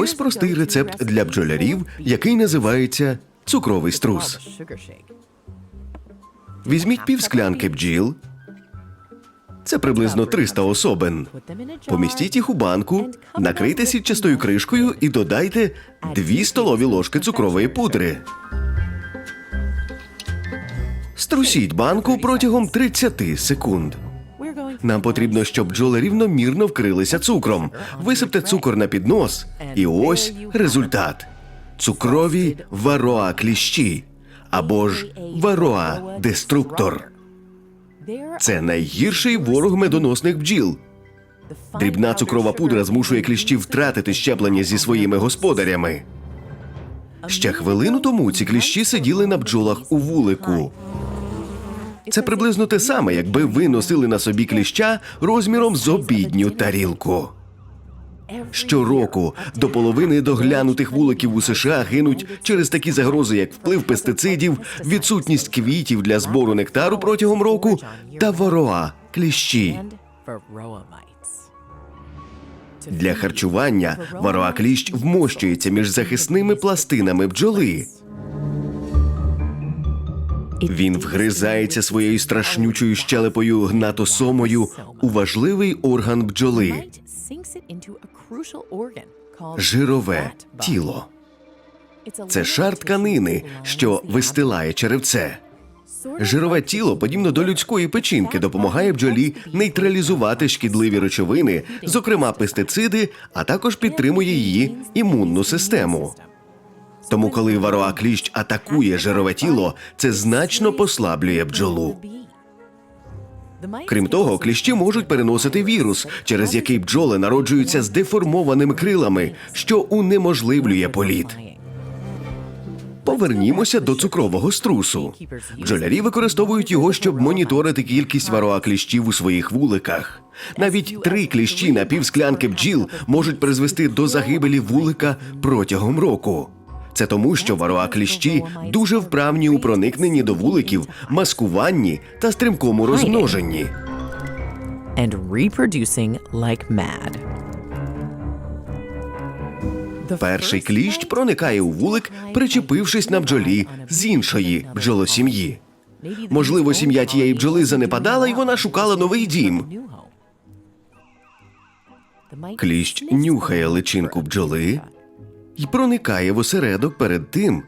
Ось простий рецепт для бджолярів, який називається цукровий струс. Візьміть пів склянки бджіл. Це приблизно 300 особин. Помістіть їх у банку, накрийте сітчастою кришкою і додайте 2 столові ложки цукрової пудри. Струсіть банку протягом 30 секунд. Нам потрібно, щоб бджоли рівномірно вкрилися цукром. Висипте цукор на піднос, і ось результат: цукрові вароа кліщі або ж вароа деструктор. Це найгірший ворог медоносних бджіл. Дрібна цукрова пудра змушує кліщів втратити щеплення зі своїми господарями. Ще хвилину тому ці кліщі сиділи на бджолах у вулику. Це приблизно те саме, якби ви носили на собі кліща розміром з обідню тарілку. Щороку до половини доглянутих вуликів у США гинуть через такі загрози, як вплив пестицидів, відсутність квітів для збору нектару протягом року та вороа кліщі. Для харчування вароа кліщ вмощується між захисними пластинами бджоли. Він вгризається своєю страшнючою щелепою гнатосомою у важливий орган бджоли жирове тіло. Це шар тканини, що вистилає черевце. Жирове тіло, подібно до людської печінки, допомагає бджолі нейтралізувати шкідливі речовини, зокрема пестициди, а також підтримує її імунну систему. Тому, коли вароа кліщ атакує жирове тіло, це значно послаблює бджолу. Крім того, кліщі можуть переносити вірус, через який бджоли народжуються з деформованими крилами, що унеможливлює політ. Повернімося до цукрового струсу. Бджолярі використовують його, щоб моніторити кількість вароа кліщів у своїх вуликах. Навіть три кліщі на півсклянки бджіл можуть призвести до загибелі вулика протягом року. Це тому, що вароа кліщі дуже вправні у проникненні до вуликів, маскуванні та стрімкому розмноженні. and reproducing like mad. Перший кліщ проникає у вулик, причепившись на бджолі з іншої бджолосім'ї. Можливо, сім'я тієї бджоли занепадала, і вона шукала новий дім. Кліщ нюхає личинку бджоли і проникає в осередок перед тим,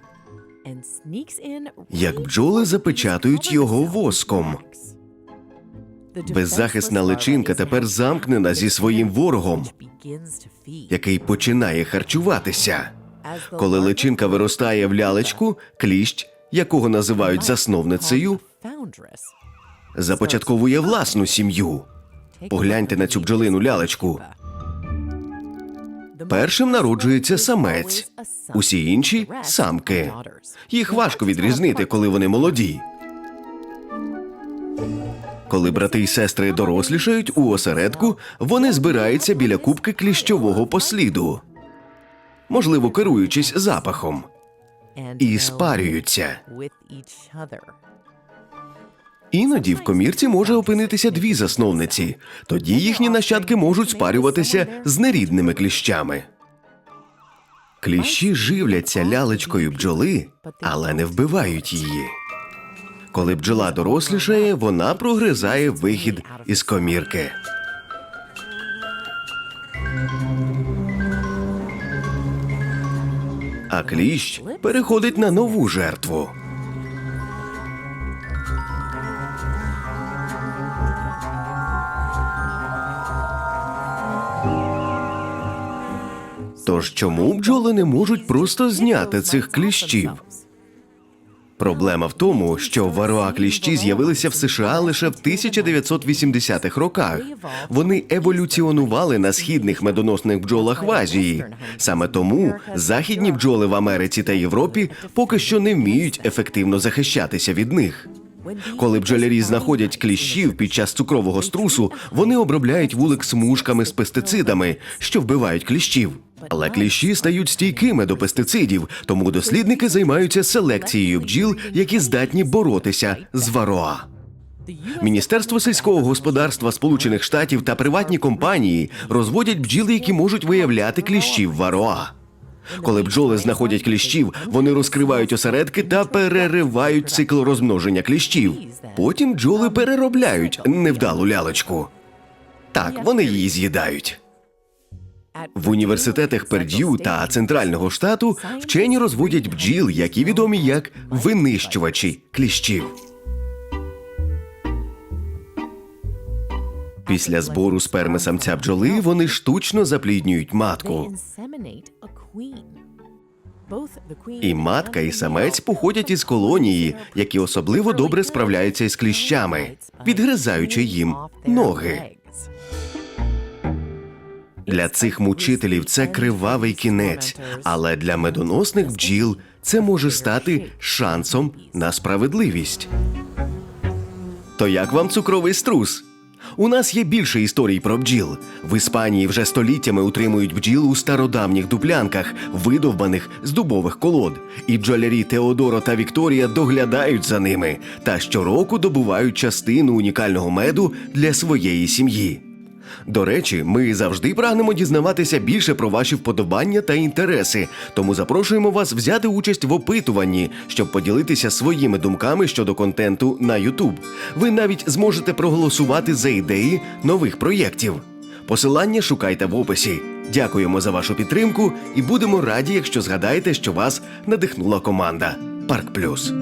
як бджоли запечатують його воском. Беззахисна личинка тепер замкнена зі своїм ворогом, який починає харчуватися. Коли личинка виростає в лялечку, кліщ, якого називають засновницею, започатковує власну сім'ю. Погляньте на цю бджолину лялечку. Першим народжується самець, усі інші самки. Їх важко відрізнити, коли вони молоді. Коли брати й сестри дорослішають у осередку, вони збираються біля кубки кліщового посліду, можливо, керуючись запахом, і спарюються. Іноді в комірці може опинитися дві засновниці, тоді їхні нащадки можуть спарюватися з нерідними кліщами. Кліщі живляться лялечкою бджоли, але не вбивають її. Коли бджола дорослішає, вона прогризає вихід із комірки. А кліщ переходить на нову жертву. Тож чому бджоли не можуть просто зняти цих кліщів? Проблема в тому, що вароа кліщі з'явилися в США лише в 1980-х роках. Вони еволюціонували на східних медоносних бджолах в Азії. Саме тому західні бджоли в Америці та Європі поки що не вміють ефективно захищатися від них. Коли бджолярі знаходять кліщів під час цукрового струсу, вони обробляють вулик смужками з пестицидами, що вбивають кліщів. Але кліщі стають стійкими до пестицидів, тому дослідники займаються селекцією бджіл, які здатні боротися з вароа. Міністерство сільського господарства Сполучених Штатів та приватні компанії розводять бджіли, які можуть виявляти кліщів вароа. Коли бджоли знаходять кліщів, вони розкривають осередки та переривають цикл розмноження кліщів. Потім бджоли переробляють невдалу лялечку. Так, вони її з'їдають. В університетах Перд'ю та центрального штату вчені розводять бджіл, які відомі як винищувачі кліщів. Після збору сперми самця бджоли вони штучно запліднюють матку. І матка, і самець походять із колонії, які особливо добре справляються із кліщами, відгризаючи їм ноги. Для цих мучителів це кривавий кінець, але для медоносних бджіл це може стати шансом на справедливість. То як вам цукровий струс? У нас є більше історій про бджіл. В Іспанії вже століттями утримують бджіл у стародавніх дуплянках, видовбаних з дубових колод. І бджолярі Теодоро та Вікторія доглядають за ними та щороку добувають частину унікального меду для своєї сім'ї. До речі, ми завжди прагнемо дізнаватися більше про ваші вподобання та інтереси, тому запрошуємо вас взяти участь в опитуванні, щоб поділитися своїми думками щодо контенту на YouTube. Ви навіть зможете проголосувати за ідеї нових проєктів. Посилання шукайте в описі. Дякуємо за вашу підтримку і будемо раді, якщо згадаєте, що вас надихнула команда Парк Плюс.